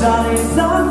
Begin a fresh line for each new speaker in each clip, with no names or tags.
ใจ
สัก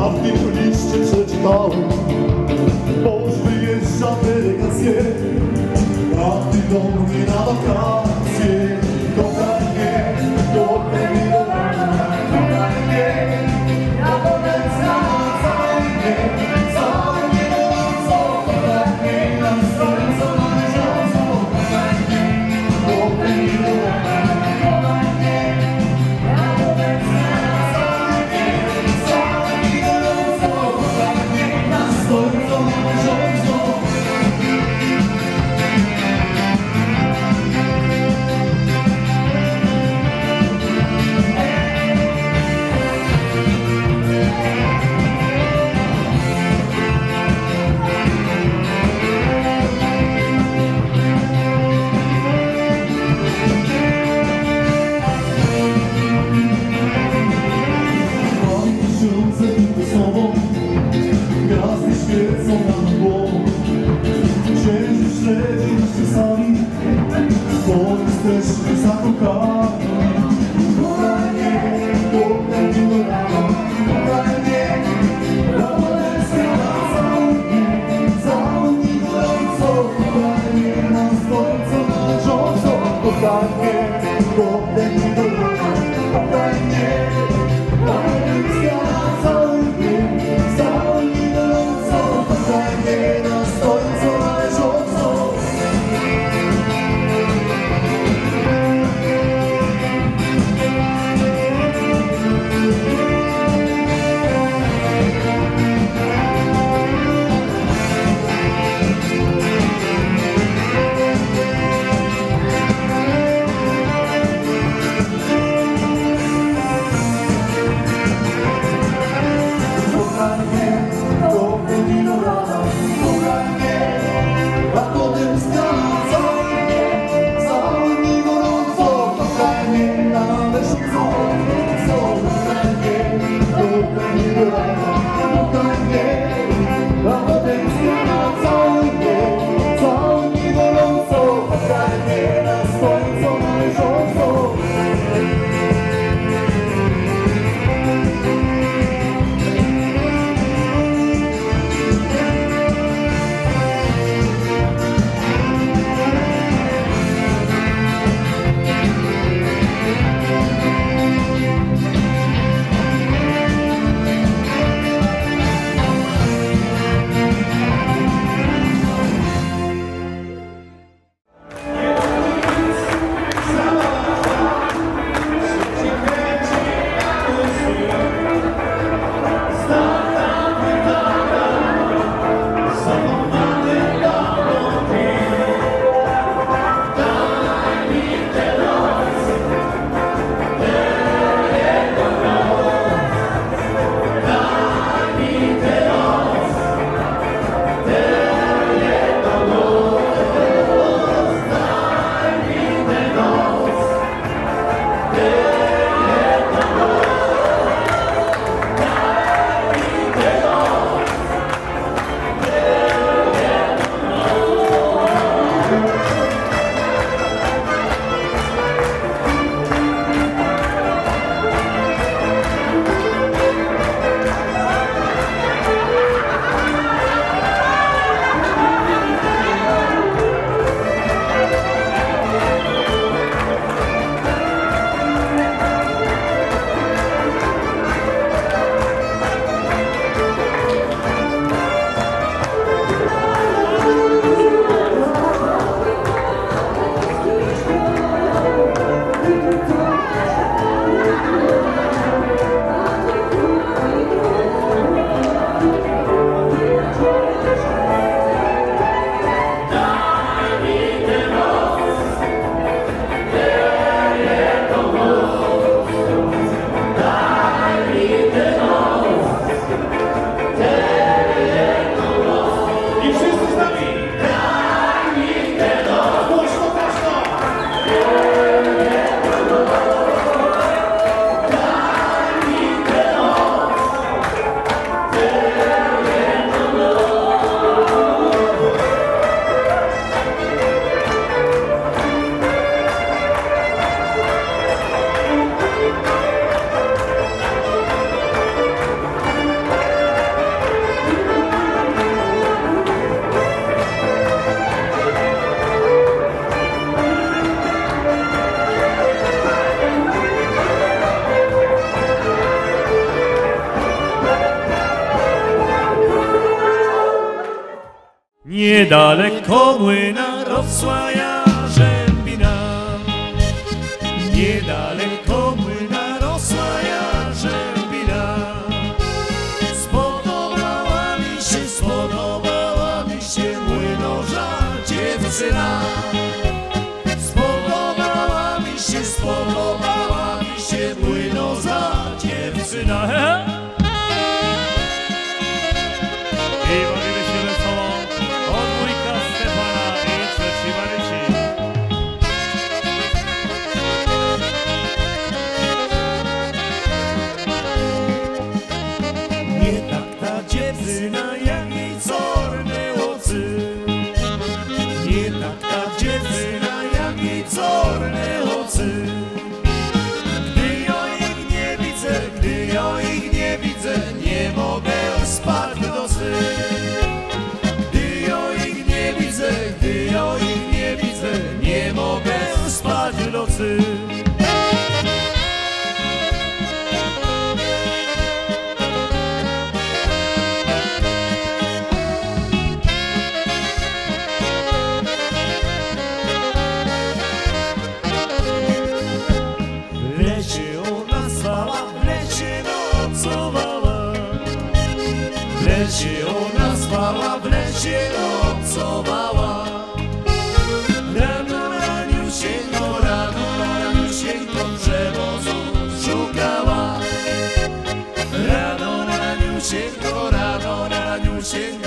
a w tym liście przeczytałem Bożby jest za delegację, a ty do mnie na wakacje. como
Niedaleko młyna rosła jarzębina Niedaleko młyna rosła jarzębina Spodobała mi się, spodobała mi się młynorza dziewczyna. Spodobała mi się, spodobała mi się młynorza dziewczyna dziewczyna lesie ona spała, w lesie nocowała. Rano raniusieńko, rano raniusieńko przewozu szukała. Rano raniusieńko, rano raniusieńko przewozu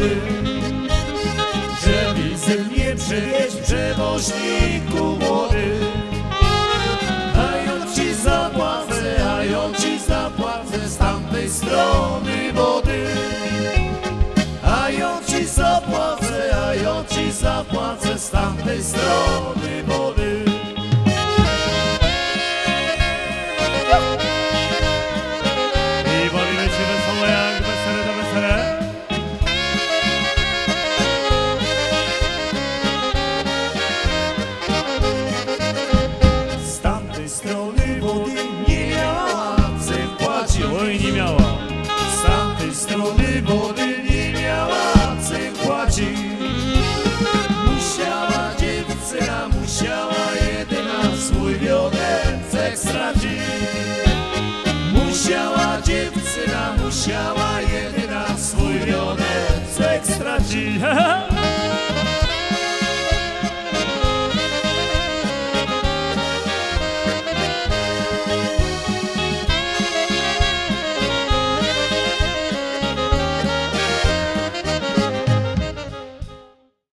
przewoźniku młody Przewizy nie przewieźć przewoźniku młody. A ci zapłacę, a ja ci zapłacę z tamtej strony wody. A ja ci zapłacę, a ja ci zapłacę z tamtej strony